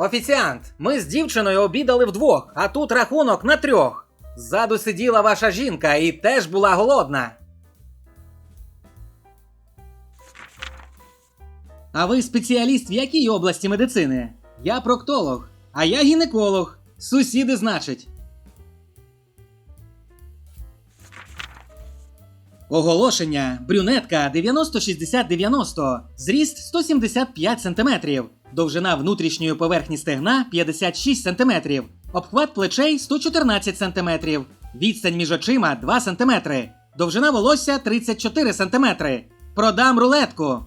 Офіціант, ми з дівчиною обідали вдвох, а тут рахунок на трьох. Ззаду сиділа ваша жінка і теж була голодна. А ви спеціаліст в якій області медицини? Я проктолог, а я гінеколог. Сусіди, значить. Оголошення. Брюнетка 90-60-90. Зріст 175 см. Довжина внутрішньої поверхні стегна 56 см. Обхват плечей 114 см. Відстань між очима 2 см. Довжина волосся 34 см. Продам рулетку.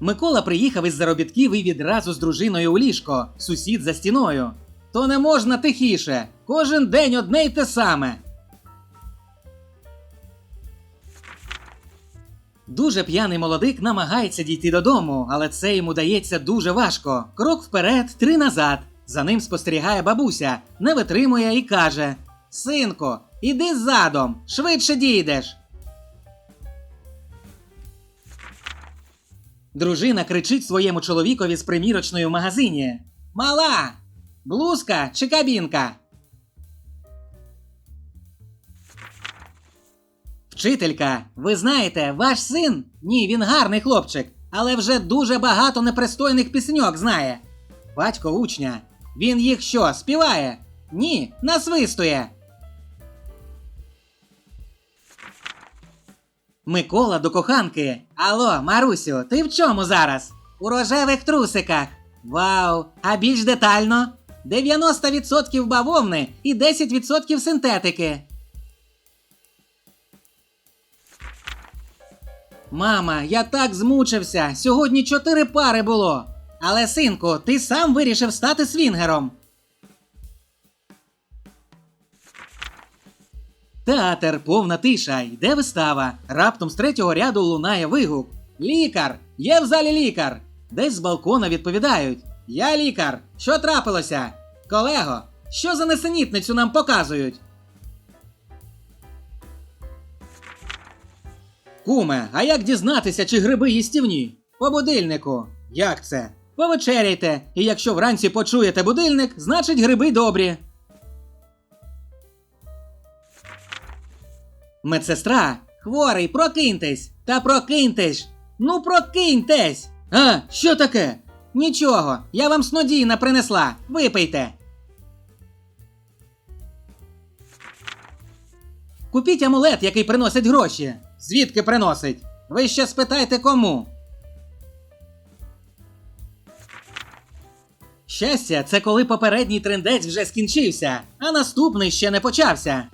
Микола приїхав із заробітків і відразу з дружиною у ліжко, сусід за стіною. То не можна тихіше. Кожен день одне й те саме. Дуже п'яний молодик намагається дійти додому, але це йому дається дуже важко. Крок вперед, три назад. За ним спостерігає бабуся, не витримує і каже: Синку, іди задом, швидше дійдеш. Дружина кричить своєму чоловікові з примірочної в магазині: Мала! Блузка чи кабінка? Вчителька, ви знаєте, ваш син? Ні, він гарний хлопчик, але вже дуже багато непристойних пісеньок знає. Батько учня. Він їх що, співає? Ні, насвистує. Микола до коханки. Алло, Марусю, ти в чому зараз? У рожевих трусиках. Вау! А більш детально? 90% бавовни і 10% синтетики. Мама, я так змучився. Сьогодні чотири пари було. Але, синку, ти сам вирішив стати свінгером. Театр, повна тиша, йде вистава. Раптом з третього ряду лунає вигук. Лікар! Є в залі лікар! Десь з балкона відповідають: Я лікар! Що трапилося? Колего, що за несенітницю нам показують? Куме, а як дізнатися, чи гриби їстівні? По будильнику. Як це? Повечеряйте, і якщо вранці почуєте будильник, значить гриби добрі. Медсестра, хворий, прокиньтесь! Та прокиньтесь! Ну прокиньтесь! А, що таке? Нічого, я вам снодійна принесла. Випийте. Купіть амулет, який приносить гроші. Звідки приносить? Ви ще спитайте кому. Щастя, це коли попередній трендець вже скінчився, а наступний ще не почався.